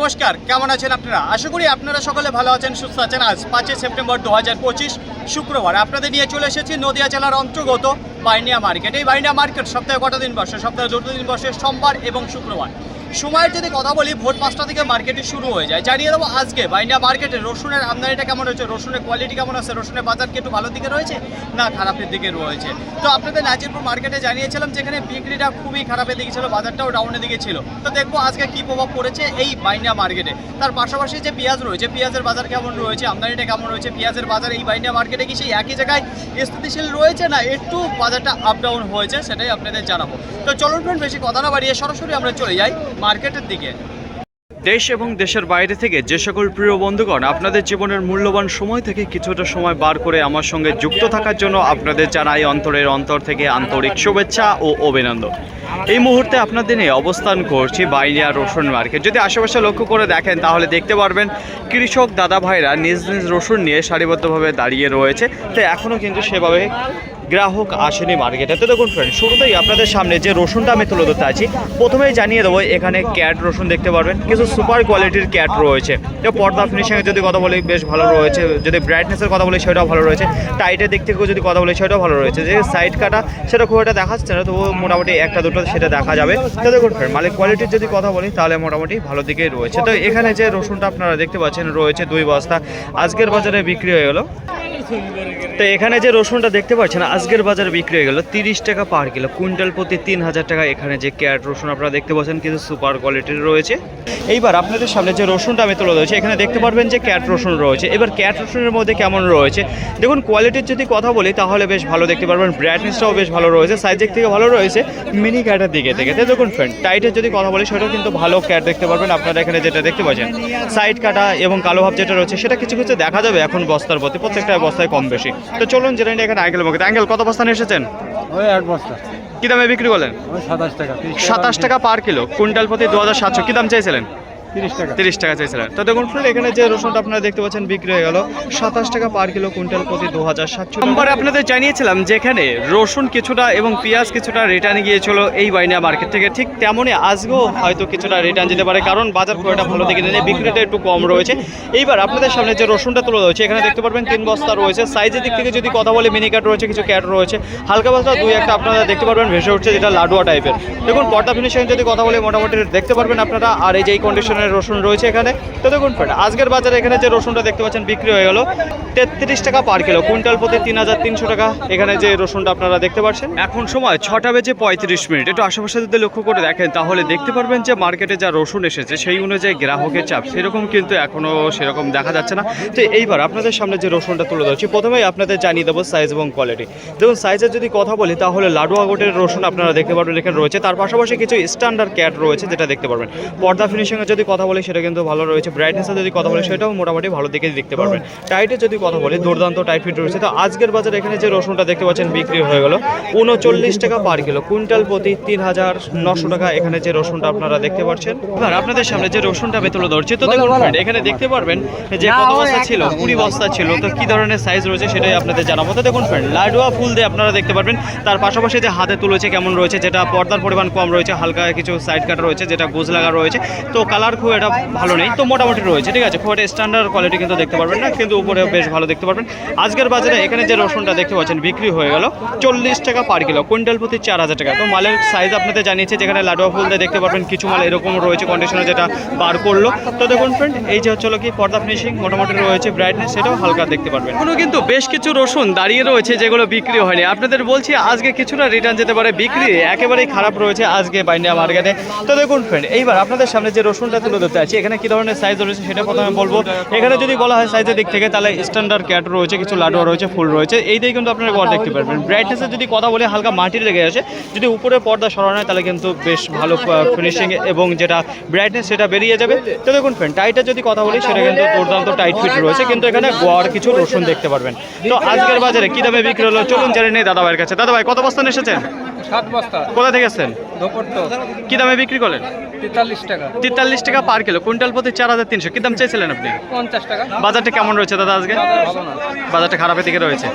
নমস্কার, কেমন আছেন আপনারা? আশা করি আপনারা সকলে ভালো আছেন, সুস্থ আছেন। আজ পাঁচই সেপ্টেম্বর দু হাজার পঁচিশ, শুক্রবার। আপনাদের নিয়ে চলে এসেছি নদিয়া জেলার অন্তর্গত বাইনিয়া মার্কেট। এই বাইনিয়া মার্কেট সপ্তাহে কটা দিন বসে? সপ্তাহে দুটো দিন বসে, সোমবার এবং শুক্রবার। সময়ের যদি কথা বলি, ভোর পাঁচটা থেকে মার্কেটে শুরু হয়ে যায়। জানিয়ে দেবো আজকে বাইনিয়া মার্কেটে রসুনের আমদানিটা কেমন হয়েছে? রসুনের কোয়ালিটি কেমন আছে? রসুনের বাজার কি একটু ভালো দিকে রয়েছে না খারাপের দিকে রয়েছে? তো আপনাদের নাজিরপুর মার্কেটে জানিয়েছিলাম যেখানে বিক্রিটা খুবই খারাপের দিকে ছিল, বাজারটাও ডাউনের দিকে ছিল। তো দেখব আজকে কি প্রভাব পড়েছে এই বাইনিয়া মার্কেটে তার পাশাপাশি যে পেঁয়াজ রয়েছে, পেঁয়াজের বাজার কেমন রয়েছে, আমদানিটা কেমন রয়েছে, পেঁয়াজের বাজার এই বাইনিয়া মার্কেটে কি সেই একই জায়গায় স্থিতিশীল রয়েছে না একটু বাজারটা আপ ডাউন হয়েছে, সেটাই আপনাদের জানাব। তো চলুন বেশি কথা না বাড়িয়ে সরাসরি আমরা চলে যাই। মার্কেটের দিকে। দেশ এবং দেশের বাইরে থেকে যে সকল প্রিয় বন্ধুগণ আপনাদের জীবনের মূল্যবান সময় থেকে কিছুটা সময় বার করে আমার সঙ্গে যুক্ত থাকার জন্য আপনাদের জানাই অন্তরের অন্তর থেকে আন্তরিক শুভেচ্ছা ও অভিনন্দন। এই মুহূর্তে আপনাদের নিয়ে অবস্থান করছি বাইনিয়া রসুন মার্কেট। যদি আশেপাশে লক্ষ্য করে দেখেন, তাহলে দেখতে পারবেন কৃষক দাদা ভাইরা নিজ নিজ রসুন নিয়ে সারিবদ্ধভাবে দাঁড়িয়ে রয়েছে। তো এখনও কিন্তু সেভাবে গ্রাহক আসেনি মার্কেটে। তো দেখুন ফ্রেন্ড শুরুতেই আপনাদের সামনে যে রসুনটা আমি তুলে ধরতে আছি, প্রথমেই জানিয়ে দেবো, এখানে ক্যাট রসুন দেখতে পারবেন। কিছু সুপার কোয়ালিটির ক্যাট রয়েছে। তো পর্দা ফিনিশিংয়ের যদি কথা বলি, বেশ ভালো রয়েছে। যদি ব্রাইটনেসের কথা বলি, সেটাও ভালো রয়েছে। টাইটের দিক থেকেও যদি কথা বলি, সেটাও ভালো রয়েছে। যে সাইড কাটা, সেটা খুব একটা দেখা যাচ্ছে না তবু মোটামুটি একটা দুটো সেটা দেখা যাবে। তো দেখুন ফ্রেন্ড মালিক কোয়ালিটির যদি কথা বলি, তাহলে মোটামুটি ভালো দিকেই রয়েছে। তো এখানে যে রসুনটা আপনারা দেখতে পাচ্ছেন, রয়েছে দুই বস্তা। আজকের বাজারে বিক্রি হয়ে গেল। তো এখানে যে রসুনটা দেখতে পাচ্ছেন, আজকের বাজারে বিক্রি হয়ে গেল তিরিশ টাকা পার কিলো। কুইন্টাল প্রতি তিন হাজার টাকা এখানে যে ক্যাট রসুন আপনারা দেখতে পাচ্ছেন, কিন্তু সুপার কোয়ালিটির রয়েছে। এইবার আপনাদের সামনে যে রসুনটা আমি তুলে ধরেছি, এখানে দেখতে পারবেন যে ক্যাট রসুন রয়েছে। এবার ক্যাট রসুনের মধ্যে কেমন রয়েছে? দেখুন, কোয়ালিটির যদি কথা বলি, তাহলে বেশ ভালো দেখতে পারবেন। ব্রাইটনেসটাও বেশ ভালো রয়েছে সাইজের থেকে ভালো রয়েছে, মিনি ক্যাটের দিকে থেকে। তো দেখুন ফ্রেন্ড টাইটের যদি কথা বলি, সেটাও কিন্তু ভালো ক্যাট দেখতে পারবেন। আপনারা এখানে যেটা দেখতে পাচ্ছেন সাইড কাটা এবং কালো ভাব যেটা রয়েছে, সেটা কিছু কিছু দেখা যাবে এখন বস্তার প্রতি। প্রত্যেকটা বস্তায় কম বেশি। তো চলুন জেনে নিই এখানে আঙ্কেল মুখে আঙ্কেল কত বস্তা নিয়ে এসেছেন? ওই এক বস্তা। কি দামে বিক্রি করলেন? সাতাশ টাকা। সাতাশ টাকা পার কিলো। কুইন্টাল প্রতি দু হাজার সাতশো। কি দাম চাইছিলেন? তিরিশ টাকা। চাইছিলেন। তো দেখুন ফ্রেন্ড এখানে যে রসুনটা আপনারা দেখতে পাচ্ছেন বিক্রি হয়ে গেল সাতাশ টাকা পার কিলো কুইন্টাল প্রতি দু হাজার সাতশো নম্বরে আপনাদের জানিয়েছিলাম যেখানে রসুন কিছুটা এবং পেঁয়াজ কিছুটা রিটার্ন গিয়েছিল এই বাইনা মার্কেট থেকে ঠিক তেমনই আজকেও হয়তো কিছুটা রিটার্ন যেতে পারে কারণ বাজার খুব একটা ভালো দিকে নেই বিক্রিটা একটু কম রয়েছে। এইবার আপনাদের সামনে যে রসুনটা তুলে রয়েছে এখানে দেখতে পারবেন তিন বস্তা রয়েছে। সাইজের দিক থেকে যদি কথা বলে মিনি ক্যাট রয়েছে কিছু ক্যাট রয়েছে। হালকা বস্তা দুই একটা আপনারা দেখতে পারবেন ভেসে উঠছে যেটা লাডুয়া টাইপের দেখুন পর্দা ফিনিশিং যদি কথা বলে মোটামুটি দেখতে পারবেন আপনারা আর এই যে এই কন্ডিশনের রসুন রয়েছে এখানে। তো দেখুন ফ্রেন্ড আজকের বাজারে এখানে যে রসুনটা দেখতে পাচ্ছেন বিক্রি হয়ে গেল, তেত্রিশ টাকা পার কিলো কুইন্টাল প্রতি তিন হাজার তিনশো টাকা। এখানে যে রসুনটা আপনারা দেখতে পাচ্ছেন। এখন সময় ছটা বেজে পঁয়ত্রিশ মিনিট। একটু আশেপাশে যদি লক্ষ্য করে দেখেন, তাহলে দেখতে পারবেন যে মার্কেটে যা রসুন এসেছে, সেই অনুযায়ী গ্রাহকের চাপ। সেরকম কিন্তু এখনও সেরকম দেখা যাচ্ছে না। তো এইবার আপনাদের সামনে যে রসুনটা তুলে ধরছি, প্রথমেই আপনাদের জানিয়ে দেবো সাইজ এবং কোয়ালিটি দেখুন সাইজের যদি কথা বলি, তাহলে লাডুয়া গোটের রসুন আপনারা দেখতে পারবেন, এখানে রয়েছে। তার পাশাপাশি কিছু স্ট্যান্ডার্ড ক্যাট রয়েছে, যেটা দেখতে পারবেন। পর্দা ফিনিশিংয়ের যদি কথা বলি সেটা কিন্তু ভালো রয়েছে। ব্রাইটনেসের যদি কথা বলি সেটাও মোটামুটি ভালো দিকে দেখতে পারবেন টাইটের যদি কথা বলি দুর্দান্ত টাইট ফিট রয়েছে। তো আজকের বাজারে এখানে যে রসুনটা দেখতে পাচ্ছেন বিক্রি হয়ে গেল। উনচল্লিশ টাকা পার কিলো কুইন্টাল প্রতি তিন হাজার নশো টাকা এখানে যে রসুনটা আপনারা দেখতে পাচ্ছেন। এবার আপনাদের সামনে যে রসুনটা আমি তুলে ধরছি তো দেখুন এখানে দেখতে পারবেন যে কত বস্তা ছিল কুড়ি বস্তা ছিল। তো কি ধরনের সাইজ রয়েছে সেটাই আপনাদের জানাব। তো দেখুন ফ্রেন্ড লাডুয়া ফুল দিয়ে আপনারা দেখতে পারবেন। তার পাশাপাশি যে হাতে তুলেছে কেমন রয়েছে যেটা পর্দার পরিমাণ কম রয়েছে হালকা কিছু সাইড কাটা রয়েছে যেটা গোজ লাগা রয়েছে। তো কালার খুব এটা ভালো নেই। তো মোটামুটি রয়েছে, ঠিক আছে? খুব একটা স্ট্যান্ডার্ড কোয়ালিটি কিন্তু দেখতে পারবেন না, কিন্তু উপরে বেশ ভালো দেখতে পারবেন। আজকের বাজারে এখানে যে রসুনটা দেখতে পাচ্ছেন, বিক্রি হয়ে গেল চল্লিশ টাকা পার কিলো কুইন্টাল প্রতি চার হাজার টাকা। তো মালের সাইজ আপনাদের জানিয়েছে, যেখানে লাডুয়া ফুল দেখতে পারবেন, কিছু মাল এরকম রয়েছে কন্ডিশনার যেটা বার করল। তো দেখুন ফ্রেন্ড এই যে হচ্ছে কি, পর্দা ফিনিশিং মোটামুটি রয়েছে ব্রাইটনেস সেটাও হালকা দেখতে পারবেন। এখনও কিন্তু বেশ কিছু রসুন দাঁড়িয়ে রয়েছে, যেগুলো বিক্রি হয়নি। আপনাদের বলছি, আজকে কিছুটা রিটার্ন যেতে পারে, বিক্রি একেবারেই খারাপ রয়েছে আজকে বাইন্ডিয়া মার্কেটে তো দেখুন ফ্রেন্ড এইবার আপনাদের সামনে যে রসুনটা তুলে ধরতে আছে এখানে কি ধরনের সাইজ রয়েছে সেটা প্রথমে বলব। এখানে যদি বলা হয় সাইজের দিক থেকে, তাহলে স্ট্যান্ডার্ড ক্যাট রয়েছে, কিছু লাডুয়া রয়েছে, ফুল রয়েছে। এই দিয়ে কিন্তু আপনারা গড় দেখতে পারবেন। ব্রাইটনেসের যদি কথা বলে, হালকা মাটির লেগে আসে। যদি উপরে পর্দা সরানো হয়, তাহলে কিন্তু বেশ ভালো ফিনিশিং এবং যেটা ব্রাইটনেস সেটা বেরিয়ে যাবে। তো দেখুন ফ্রেন্ড টাইটের যদি কথা বলি, সেটা কিন্তু দুর্দান্ত টাইট ফিট রয়েছে। কিন্তু এখানে গোয়ার কিছু রসুন দেখতে পারবেন। তো আজকের বাজারে কি দামে বিক্রি হলো? চলুন জেনে নেই দাদা ভাইয়ের কাছে। দাদা ভাই কত বস্তা নিয়ে এসেছেন? সাত বস্তা। কোথা থেকে এসেছেন কি দামে বিক্রি করলেন? তেতাল্লিশ টাকা। তেতাল্লিশ টাকা পার কিলো কুইন্টাল প্রতি চার হাজার তিনশো। কি দাম চাইছিলেন আপনি? পঞ্চাশ টাকা। বাজারটা কেমন রয়েছে দাদা আজকে? বাজারটা খারাপের দিকে রয়েছে।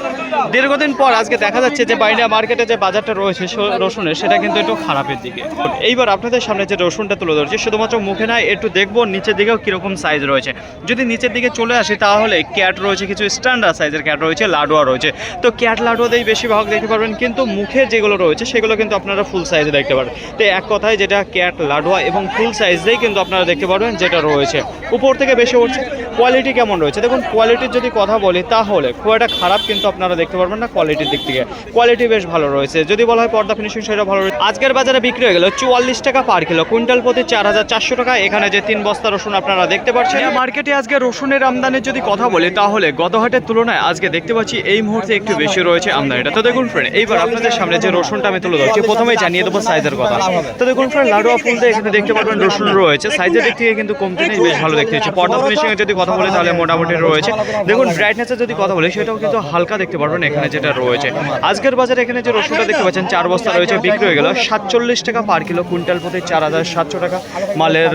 দীর্ঘদিন পর আজকে দেখা যাচ্ছে যে বাইরে মার্কেটে যে বাজারটা রয়েছে রসুনের সেটা কিন্তু একটু খারাপের দিকে। এইবার আপনাদের সামনে যে রসুনটা তুলে ধরছি শুধুমাত্র মুখে নয় একটু দেখব নিচের দিকেও কীরকম সাইজ রয়েছে। যদি নিচের দিকে চলে আসি তাহলে ক্যাট রয়েছে কিছু স্ট্যান্ডার্ড সাইজের ক্যাট রয়েছে লাডুয়া রয়েছে। তো ক্যাট লাডুয়াতেই বেশিরভাগ দেখতে পারবেন কিন্তু মুখের যেগুলো রয়েছে সেগুলো কিন্তু আপনারা ফুল সাইজে দেখতে পারবেন তো এক কথায় যেটা ক্যাট লাডুয়া এবং ফুল সাইজেই কিন্তু আপনারা দেখতে পারবেন যেটা রয়েছে। উপর থেকে বেশি উঠছে কোয়ালিটি কেমন রয়েছে? দেখুন কোয়ালিটির যদি কথা বলি, তাহলে খুব একটা খারাপ কিন্তু আপনারা দেখতে পারবেন না কোয়ালিটির দিক থেকে। কোয়ালিটি বেশ ভালো রয়েছে। যদি বলা হয় পর্দা ফিনিশিং সেটা ভালো রয়েছে। আজকের বাজারে বিক্রি হয়ে গেল চুয়াল্লিশ টাকা পার কিলো কুইন্টাল প্রতি চার হাজার চারশো টাকা। এখানে যে তিন বস্তা রসুন আপনারা দেখতে পাচ্ছেন। মার্কেটে আজকে রসুনের আমদানির যদি কথা বলি, তাহলে গত হাটের তুলনায় আজকে দেখতে পাচ্ছি এই মুহূর্তে একটু বেশি রয়েছে আমদানিটা। তো দেখুন ফ্রেন্ড এইবার আপনাদের সামনে যে রসুনটা আমি তুলে ধরছি প্রথমেই জানিয়ে দেবো সাইজের কথা। তো দেখুন ফ্রেন্ড লাডুয়া ফুলতে এখানে দেখতে পারবেন রসুন রয়েছে। সাইজের দিক থেকে কিন্তু কমতে নেই বেশ ভালো দেখতে হচ্ছে। পর্দা ফিনিশিং যদি কথা বলি তাহলে মোটামুটি রয়েছে। দেখুন ব্রাইটনেসের যদি কথা বলি সেটাও কিন্তু হালকা দেখতে পারবেন এখানে যেটা রয়েছে। আজকের বাজারে এখানে যে রসুনটা দেখতে পাচ্ছেন চার বস্তা রয়েছে বিক্রি হয়ে গেল সাতচল্লিশ টাকা পার কিলো কুইন্টাল প্রতি চার হাজার সাতশো টাকা। মালের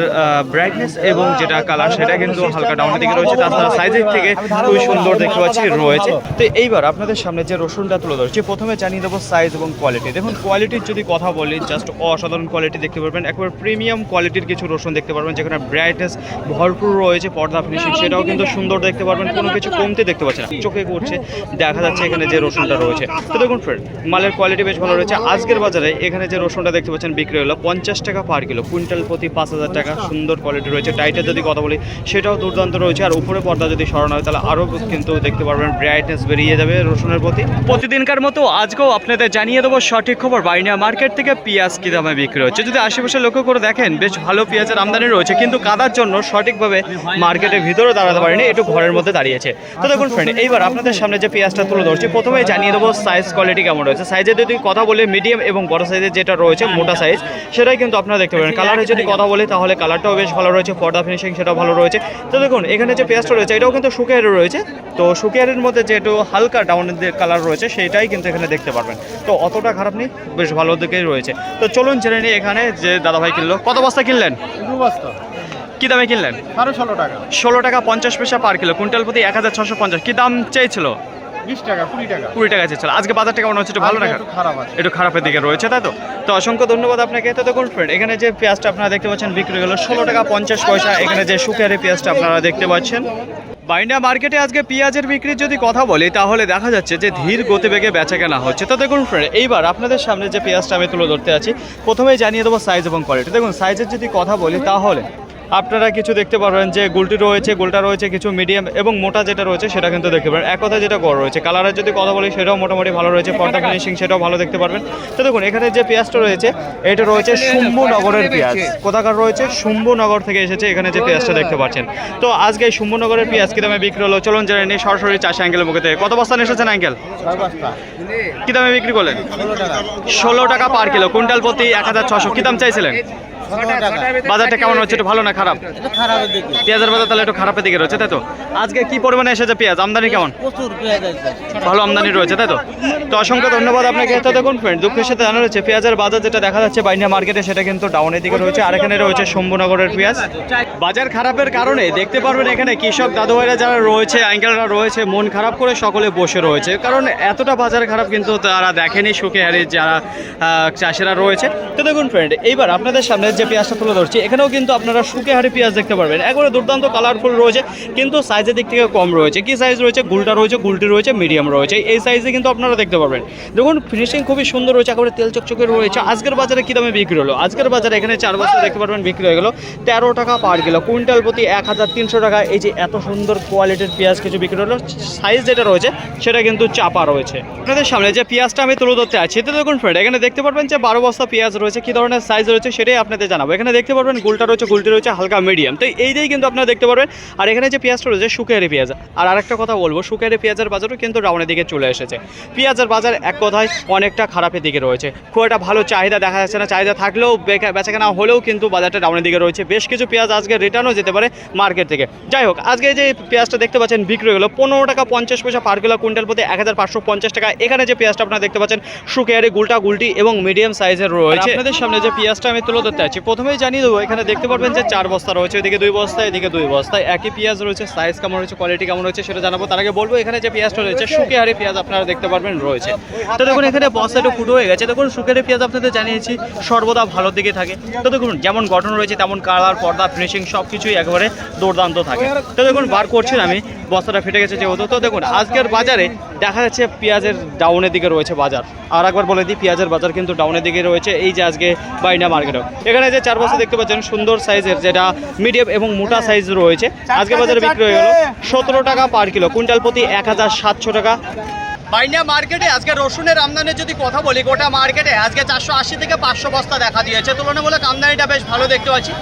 ব্রাইটনেস এবং যেটা কালার সেটা কিন্তু হালকা ডাউনের দিকে রয়েছে। তাছাড়া সাইজের থেকে খুবই সুন্দর দেখতে পাচ্ছি রয়েছে। তো এইবার আপনাদের সামনে যে রসুনটা তুলে ধরছি প্রথমে জানিয়ে দেবো সাইজ এবং কোয়ালিটি দেখুন কোয়ালিটির যদি কথা বলি জাস্ট অসাধারণ কোয়ালিটি দেখতে পারবেন। একবার প্রিমিয়াম কোয়ালিটির কিছু রসুন দেখতে পারবেন, যেখানে ব্রাইটনেস ভরপুর রয়েছে, পর্দা ফিনিশিং সেটাও কিন্তু সুন্দর দেখতে পারবেন, কোনো কিছু কমতে দেখতে পাচ্ছেন চোখে করছে দেখা যাচ্ছে এখানে যে রসুনটা রয়েছে। তো দেখুন ফ্রেন্ড মালের কোয়ালিটি বেশ ভালো রয়েছে। আজকের বাজারে এখানে যে রসুনটা দেখতে পাচ্ছেন, বিক্রি হলো পঞ্চাশ টাকা পার কিলো কুইন্টাল প্রতি পাঁচ হাজার টাকা, সুন্দর কোয়ালিটি রয়েছে। টাইটের যদি কথা বলি, সেটাও দুর্দান্ত রয়েছে। আর উপরে পর্দা যদি সরানো হয়, তাহলে আরও কিন্তু দেখতে পারবেন ব্রাইটনেস বেরিয়ে যাবে রসুনের প্রতি। প্রতিদিনকার মতো আজকেও আপনাদের জানিয়ে দেবো সঠিক বাইনা মার্কেট থেকে পেঁয়াজ কী দামে বিক্রি হচ্ছে? যদি আশেপাশে লক্ষ্য করে দেখেন, বেশ ভালো পেঁয়াজের আমদানি রয়েছে, কিন্তু কাদার জন্য সঠিকভাবে মার্কেটের ভিতরে দাঁড়াতে পারেনি, একটু ঘরের মধ্যে দাঁড়িয়েছে। তো দেখুন ফ্রেন্ড এইবার আপনাদের সামনে যে পেঁয়াজটা তুলে ধরছি প্রথমে জানিয়ে দেবো সাইজ কোয়ালিটি কেমন রয়েছে। সাইজের যদি কথা বলি মিডিয়াম এবং বড় সাইজের যেটা রয়েছে, মোটা সাইজ সেটাই কিন্তু আপনারা দেখতে পারেন। কালারের যদি কথা বলি, তাহলে কালারটাও বেশ ভালো রয়েছে, পর্দা ফিনিশিং সেটাও ভালো রয়েছে। তো দেখুন, এখানে যে পেঁয়াজটা রয়েছে, এটাও কিন্তু শুকিয়ার রয়েছে। তো শুকিয়ারের মধ্যে যে একটু হালকা ডাউনের কালার রয়েছে, সেইটাই কিন্তু এখানে দেখতে পারবেন। তো অতটা খারাপ নেই। বেশ ভালো দিকেই রয়েছে। তো চলুন জেনে নিই এখানে যে দাদাভাই কিনলো। কত বস্তা কিনলেন? দু বস্তা। কি দামে কিনলেন? সাড়ে ষোলো টাকা। ষোলো টাকা পঞ্চাশ পয়সা পার কিলো। কুইন্টাল প্রতি এক হাজার ছশো পঞ্চাশ। কী দাম চেয়েছিল? বিশ টাকা কুড়ি টাকা। কুড়ি টাকা আজকে বাজারটা কেমন হচ্ছে একটু ভালো একটু খারাপ আছে। একটু খারাপের দিকে রয়েছে তাই তো? তো অসংখ্য ধন্যবাদ আপনাকে। তো দেখুন ফ্রেন্ড এখানে যে পেঁয়াজটা আপনারা দেখতে পাচ্ছেন বিক্রি হলো ষোলো টাকা পঞ্চাশ পয়সা। এখানে যে পেঁয়াজটা আপনারা দেখতে পাচ্ছেন। বাইন্ডা মার্কেটে আজকে পেঁয়াজের বিক্রির যদি কথা বলি তাহলে দেখা যাচ্ছে যে ধীর গতিবেগে বেচা কেনা হচ্ছে। তো দেখুন ফ্রেন্ড এইবার আপনাদের সামনে যে পেঁয়াজটা আমি তুলে ধরতে আছি প্রথমেই জানিয়ে দেবো সাইজ এবং কোয়ালিটি দেখুন সাইজের যদি কথা বলি তাহলে আপনারা কিছু দেখতে পারবেন যে গুলটি রয়েছে গোলটা রয়েছে কিছু মিডিয়াম এবং মোটা যেটা রয়েছে সেটা কিন্তু দেখতে পারেন এক কথা যেটা গড় রয়েছে কালারের যদি কথা বলি সেটাও মোটামুটি ভালো রয়েছে পর্দা ফিনিশিং সেটাও ভালো দেখতে পারবেন। তো দেখুন এখানে যে পেঁয়াজটা রয়েছে এটা রয়েছে শুম্ভনগরের পেঁয়াজ। কোথাকার রয়েছে? শুম্ভনগর থেকে এসেছে এখানে যে পেঁয়াজটা দেখতে পাচ্ছেন। তো আজকে এই শুম্ভনগরের পেঁয়াজ কি দামে বিক্রি হলো? চলুন জেনে নিই সরাসরি চাষি আঙ্কেলের মুখে থেকে। কত বস্তা এসেছেন আঙ্কেল ছয় কি দামে বিক্রি করলেন? ষোলো টাকা পার কিলো কুইন্টাল প্রতি এক হাজার ছশো। কি দাম চাইছিলেন? বাজারটা কেমন হচ্ছে? একটু ভালো না খারাপ? এটা পেঁয়াজের বাজার তাহলে একটু খারাপের দিকে রয়েছে তাই তো? আজকে কি পরিমাণে এসেছে পেঁয়াজ? আমদানি কেমন? ভালো আমদানি রয়েছে তাই তো? তো অসংখ্য ধন্যবাদ আপনাকে। তো দেখুন ফ্রেন্ড দুঃখের সাথে জানা রয়েছে পেঁয়াজের বাজার যেটা দেখা যাচ্ছে বাইনা মার্কেটে সেটা কিন্তু ডাউনের দিকে রয়েছে। আর এখানে রয়েছে শম্ভুনগরের পেঁয়াজ। বাজার খারাপের কারণে দেখতে পারবেন এখানে কৃষক দাদু ভাইরা যারা রয়েছে আঙ্কেলরা রয়েছে মন খারাপ করে সকলে বসে রয়েছে। কারণ এতটা বাজার খারাপ কিন্তু তারা দেখেনি সুখে হারে যারা আহ, চাষিরা রয়েছে। তো দেখুন ফ্রেন্ড এইবার আপনাদের সামনে যে পেঁয়াজটা তুলে ধরছি, এখানেও কিন্তু আপনারা শুকে হারে পেঁয়াজ দেখতে পারবেন। একবারে দুর্দান্ত কালারফুল রয়েছে, কিন্তু সাইজের দিক থেকে কম রয়েছে। কি সাইজ রয়েছে? গুলটা রয়েছে, গুলটি রয়েছে মিডিয়াম রয়েছে। এই সাইজে কিন্তু আপনারা দেখতে পারবেন। দেখুন ফিনিশিং খুবই সুন্দর রয়েছে, একেবারে তেল চকচকে রয়েছে। আজকের বাজারে কী দামে বিক্রি হলো? আজকের বাজারে এখানে চার বছর দেখতে পারবেন, বিক্রি হয়ে গেল তেরো টাকা পার কিলো কুইন্টাল প্রতি এক হাজার তিনশো টাকা। এই যে এত সুন্দর কোয়ালিটির পেঁয়াজ কিছু বিক্রি হলো সাইজ যেটা রয়েছে, সেটা কিন্তু চাপা রয়েছে। আপনাদের সামনে যে পেঁয়াজটা আমি তুলে ধরতে আছি তো দেখুন ফ্রেন্ড এখানে দেখতে পারবেন যে বারো বস্তা পেঁয়াজ রয়েছে। কী ধরনের সাইজ রয়েছে, সেটাই আপনাদের জানাব। এখানে দেখতে পারবেন গুলটা রয়েছে, গুলটি রয়েছে হালকা মিডিয়াম তো এই এইটাই কিন্তু আপনারা দেখতে পারবেন। আর এখানে যে পেঁয়াজটা রয়েছে শুকিয়ারি পেঁয়াজ। আর আরেকটা কথা বলব শুকিয়ারি পেঁয়াজের বাজারও কিন্তু ডাউনের দিকে চলে এসেছে। পেঁয়াজের বাজার এক কথায় অনেকটা খারাপের দিকে রয়েছে। খুব একটা ভালো চাহিদা দেখা যাচ্ছে না। চাহিদা থাকলেও বেচাকেনা হলেও কিন্তু বাজারটা ডাউনের দিকে রয়েছে। বেশ কিছু পেঁয়াজ আজকে রিটার্নও যেতে পারে মার্কেট থেকে। যাই হোক, আজকে যে পেঁয়াজটা দেখতে পাচ্ছেন, বিক্রি গেলো পনেরো টাকা পঞ্চাশ পয়সা পার কিলো কুইন্টাল প্রতি এক হাজার পাঁচশো পঞ্চাশ টাকা। এখানে যে পেঁয়াজটা আপনারা দেখতে পাচ্ছেন শুকিয়ারি গুলটা, গুলটি এবং মিডিয়াম সাইজের রয়েছে। আপনাদের সামনে যে পেঁয়াজটা আমি তুলে ধরতে আছি প্রথমেই জানিয়ে দেবো, এখানে দেখতে পারবেন যে চার বস্তা রয়েছে, এদিকে দুই বস্তা, এদিকে দুই বস্তা। একই পেঁয়াজ রয়েছে সাইজ কেমন রয়েছে কোয়ালিটি কেমন রয়েছে সেটা জানাব। তার আগে বলব, এখানে যে পেঁয়াজটা রয়েছে শুকে হারে পেঁয়াজ আপনারা দেখতে পারবেন রয়েছে। তো দেখুন, এখানে বস্তাটা ফুটো হয়ে গেছে। দেখুন শুকের পেঁয়াজ আপনাদের জানিয়েছি, সর্বদা ভালো দিকে থাকে। তো দেখুন, যেমন গঠন রয়েছে, তেমন কালার, পর্দা ফিনিশিং সব কিছুই একেবারে দুর্দান্ত থাকে। তো দেখুন, বার করছি আমি, বস্তাটা ফেটে গেছে যেহেতু। তো দেখুন, আজকের বাজারে দেখা যাচ্ছে পেঁয়াজের ডাউনের দিকে রয়েছে বাজার। আর একবার বলে দিই, পেঁয়াজের বাজার কিন্তু ডাউনের দিকে রয়েছে, এই যে আজকে বাইনা মার্কেটেও। এখানে যে চার বস্তা দেখতে পাচ্ছেন, সুন্দর সাইজের যেটা মিডিয়াম এবং মোটা সাইজ রয়েছে। আজকে বাজারে বিক্রি হয়ে গেল সতেরো টাকা পার কিলো কুইন্টাল প্রতি এক হাজার সাতশো টাকা। বাইনা মার্কেটে আজকে রসুনের আমদানির যদি কথা বলি, গোটা মার্কেটে আজকে চারশো আশি থেকে পাঁচশো বস্তা দেখা দিয়েছে। তুলনামূলক আমদানিটা বেশ ভালো দেখতে পাচ্ছি।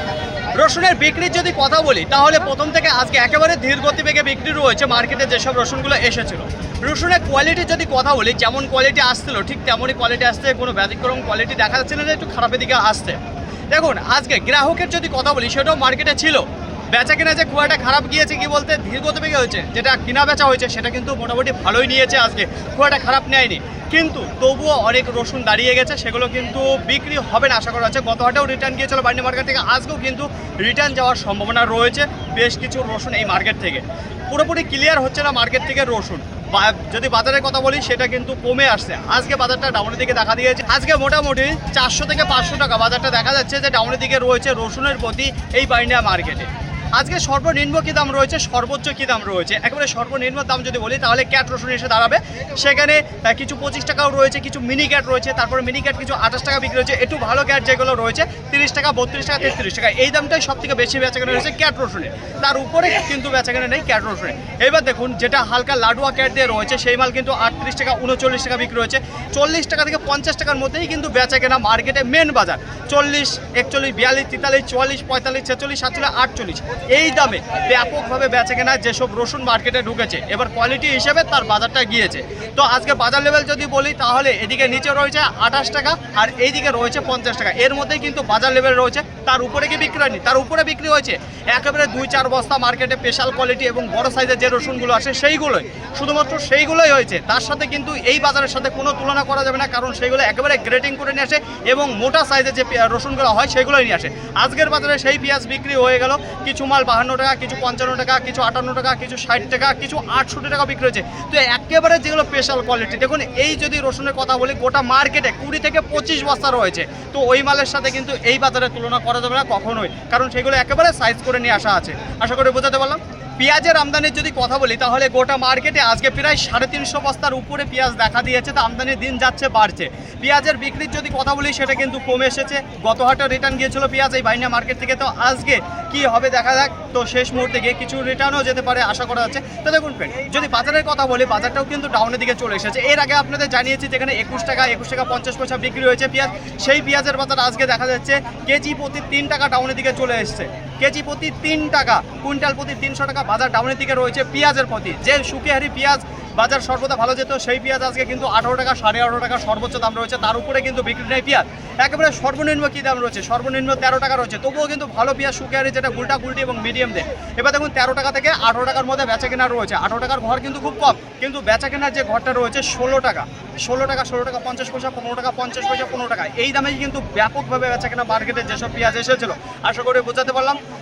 রসুনের বিক্রির যদি কথা বলি, তাহলে প্রথম থেকে আজকে একেবারে ধীর গতিবেগে বিক্রি রয়েছে মার্কেটে যেসব রসুনগুলো এসেছিল। রসুনের কোয়ালিটি যদি কথা বলি, যেমন কোয়ালিটি আসছিল, ঠিক তেমনই কোয়ালিটি আসতে কোনো ব্যতিক্রম কোয়ালিটি দেখা যাচ্ছে না, একটু খারাপের দিকে আসতে দেখুন, আজকে গ্রাহকের যদি কথা বলি, সেটাও মার্কেটে ছিল। বেচা কেনা যে খুব একটা খারাপ গিয়েছে, কি বলতে ধীর গতিবেগে হয়েছে। যেটা কিনা বেচা হয়েছে, সেটা কিন্তু মোটামুটি ভালোই নিয়েছে আজকে। খুব একটা খারাপ নেয়নি। কিন্তু তবুও অনেক রসুন দাঁড়িয়ে গেছে, সেগুলো কিন্তু বিক্রি হবে না, আশা করা হচ্ছে গত হাটেও রিটার্ন গিয়েছিল বান্ডি মার্কেট থেকে, আজকেও কিন্তু রিটার্ন যাওয়ার সম্ভাবনা রয়েছে। বেশ কিছু রসুন এই মার্কেট থেকে। পুরোপুরি ক্লিয়ার হচ্ছে না মার্কেট থেকে রসুন। যদি বাজারের কথা বলি, সেটা কিন্তু কমে আসছে। আজকে বাজারটা ডাউনের দিকে দেখা দিয়েছে। আজকে মোটামুটি চারশো থেকে পাঁচশো টাকা বাজারটা দেখা যাচ্ছে যে ডাউনের দিকে রয়েছে রসুনের প্রতি এই বাইন্ডিয়া মার্কেটে আজকে সর্বনিম্ন কী দাম রয়েছে? সর্বোচ্চ কী দাম রয়েছে? একেবারে সর্বনিম্ন দাম যদি বলি, তাহলে ক্যাট রসুন এসে দাঁড়াবে। সেখানে কিছু পঁচিশ টাকাও রয়েছে, কিছু মিনি ক্যাট রয়েছে, তারপরে মিনি ক্যাট কিছু আঠাশ টাকা বিক্রি হচ্ছে, একটু ভালো ক্যাট যেগুলো রয়েছে, তিরিশ টাকা, বত্রিশ টাকা, তেত্রিশ টাকা, এই দামটাই সব থেকে বেশি বেচাকেনা রয়েছে ক্যাট রসুনের। তার উপরে কিন্তু বেচাকেনা নেই ক্যাট রসুনে এবার দেখুন, যেটা হালকা লাডুয়া ক্যাট দিয়ে রয়েছে, সেই মাল কিন্তু আটত্রিশ টাকা, উনচল্লিশ টাকা বিক্রি হচ্ছে চল্লিশ টাকা থেকে পঞ্চাশ টাকার মধ্যেই কিন্তু বেচাকেনা মার্কেটে মেন বাজার। চল্লিশ, একচল্লিশ, বিয়াল্লিশ, তেতাল্লিশ, চুয়াল্লিশ, পঁয়তাল্লিশ, ছেচল্লিশ, সাতচল্লিশ, আটচল্লিশ। এই দামে ব্যাপকভাবে বেচাকেনা যেসব রসুন মার্কেটে ঢুকেছে, এবার কোয়ালিটি হিসেবে তার বাজারটা গিয়েছে। তো আজকে বাজার লেভেল যদি বলি, তাহলে এদিকে নিচে রয়েছে আঠাশ টাকা আর এইদিকে রয়েছে পঞ্চাশ টাকা। এর মধ্যেই কিন্তু বাজার লেভেল রয়েছে, তার উপরে কি বিক্রি হয়নি? তার উপরে বিক্রি হয়েছে একেবারে দুই চার বস্তা মার্কেটে স্পেশাল কোয়ালিটি এবং বড় সাইজের যে রসুনগুলো আসে সেইগুলোই। শুধুমাত্র সেইগুলোই হয়েছে। তার সাথে কিন্তু এই বাজারের সাথে কোনো তুলনা করা যাবে না, কারণ সেইগুলো একেবারে গ্রেটিং করে নিয়ে আসে এবং মোটা সাইজের যে রসুনগুলো হয়, সেগুলোই নিয়ে আসে। আজকের বাজারে সেই পেঁয়াজ বিক্রি হয়ে গেল, কিছু মাল বাহান্ন টাকা, কিছু পঞ্চান্ন টাকা, কিছু আটান্ন টাকা, কিছু ষাট টাকা, কিছু আটষট্টি টাকা বিক্রি হয়েছে। তো একেবারে যেগুলো স্পেশাল কোয়ালিটি দেখুন, এই যদি রসুনের কথা বলি, গোটা মার্কেটে কুড়ি থেকে পঁচিশ বস্তা রয়েছে। তো ওই মালের সাথে কিন্তু এই বাজারের তুলনা করা যাবে না কখনোই, কারণ সেগুলো একেবারে সাইজ করে নিয়ে আসা আছে। আশা করি বোঝাতে পারলাম? পেঁয়াজের আমদানির যদি কথা বলি, তাহলে গোটা মার্কেটে আজকে প্রায় সাড়ে তিনশো বস্তার উপরে পেঁয়াজ দেখা দিয়েছে, তো আমদানির দিন যাচ্ছে, বাড়ছে। পেঁয়াজের বিক্রির যদি কথা বলি, সেটা কিন্তু কমে এসেছে। গত হাটে রিটার্ন গিয়েছিল পেঁয়াজ এই বাইনা মার্কেট থেকে, তো আজকে কি হবে দেখা যাক। তো শেষ মুহূর্তে গিয়ে কিছু রিটার্নও যেতে পারে, আশা করা যাচ্ছে। তো দেখুন ফ্রেন্ড যদি বাজারের কথা বলি, বাজারটাও কিন্তু ডাউনের দিকে চলে এসেছে। এর আগে আপনাদের জানিয়েছি যেখানে একুশ টাকা একুশ টাকা পঞ্চাশ পয়সা বিক্রি হয়েছে পেঁয়াজ, সেই পেঁয়াজের বাজার আজকে দেখা যাচ্ছে কেজি প্রতি তিন টাকা ডাউনের দিকে চলে এসেছে। কেজি প্রতি তিন টাকা, কুইন্টাল প্রতি তিনশো টাকা বাজার ডাউনের দিকে রয়েছে পেঁয়াজের প্রতি। যে সুকেহারি পেঁয়াজ বাজার সর্বদা ভালো যেত, সেই পেঁয়াজ আজকে কিন্তু আঠারো টাকা, সাড়ে আঠারো টাকা সর্বোচ্চ দাম রয়েছে। তার উপরে কিন্তু বিক্রি নেই পেঁয়াজ। একেবারে সর্বনিম্ন কী দাম রয়েছে? সর্বনিম্ন তেরো টাকা রয়েছে। তবুও কিন্তু ভালো পেঁয়াজ শুকিহারি যেটা গুলটা গুলটি এবং মিডিয়াম দেয় এবার দেখুন, তেরো টাকা থেকে আঠারো টাকার মধ্যে বেচা কেনা রয়েছে। আঠারো টাকার ঘর কিন্তু খুব কম, কিন্তু বেচা কেনার যে ঘরটা রয়েছে, ষোলো টাকা। ষোলো টাকা ষোলো টাকা, পঞ্চাশ পয়সা, পনেরো টাকা, পঞ্চাশ পয়সা, পনেরো টাকা। এই দামেই কিন্তু ব্যাপকভাবে বেচা কেনা মার্কেটে যেসব পেঁয়াজ এসেছিল। আশা করি বোঝাতে পারলাম।